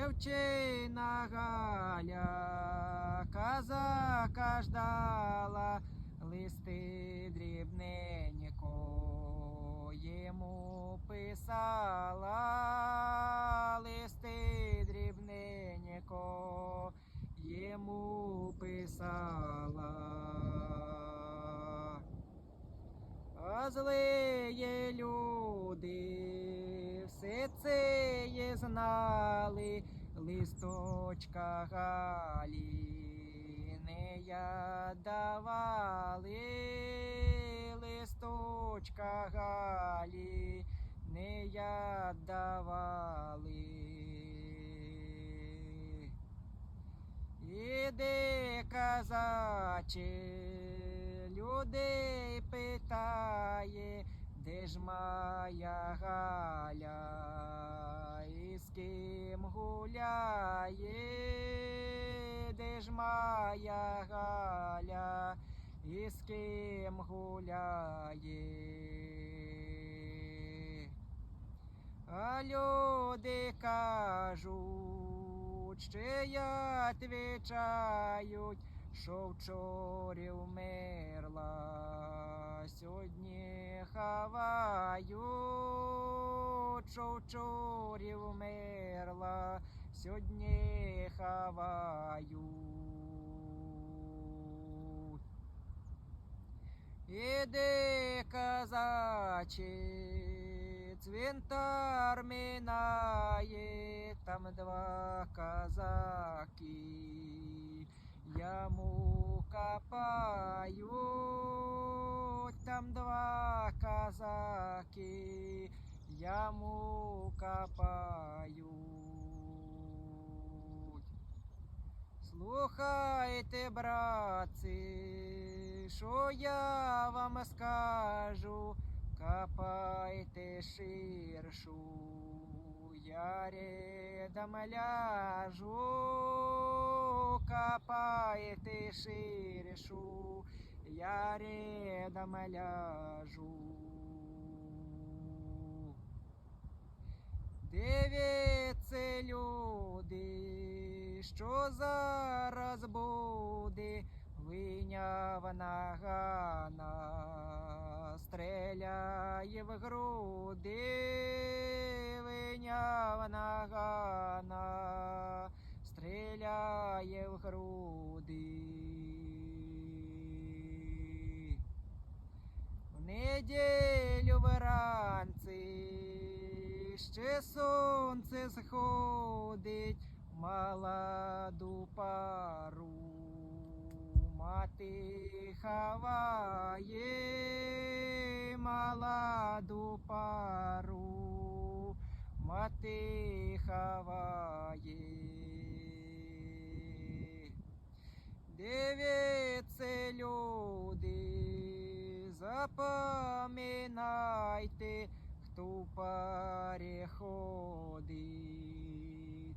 Дівчина Галя, казака ждала, листи дрібненько йому писала, листи дрібненько йому писала. А злиє люди все це є знали, листочка Галі не я давали, листочка Галі не я давали. Іди, казаче, людей питає, де ж моя і з ким гуляє, де ж моя Галя, і з ким гуляє. А люди кажуть, ще я відвічають, що вчора вмерла, сьогодні хавають, що вчора вмерла, сьогодні хавають. Іди, казачі, цвинтар минає, там два казаки, яму копають, там два казаки, яму копають. Слухайте, братці, що я вам скажу, копайте ширшу, я рядом ляжу, копайте ширшу, я рядом ляжу. Дивіться, люди, що зараз буде, виняв нагана, стріляє в груди, виняв нагана, стріляє в груди. В неділю вранці ще сонце сходить, молоду пару. Мати ховає молоду пару, мати ховає. Дивіться, люди, запам'ятайте, хто переходить,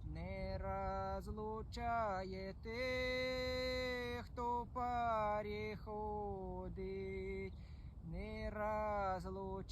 не розлучаєте, хто переходить, не розлучаєте.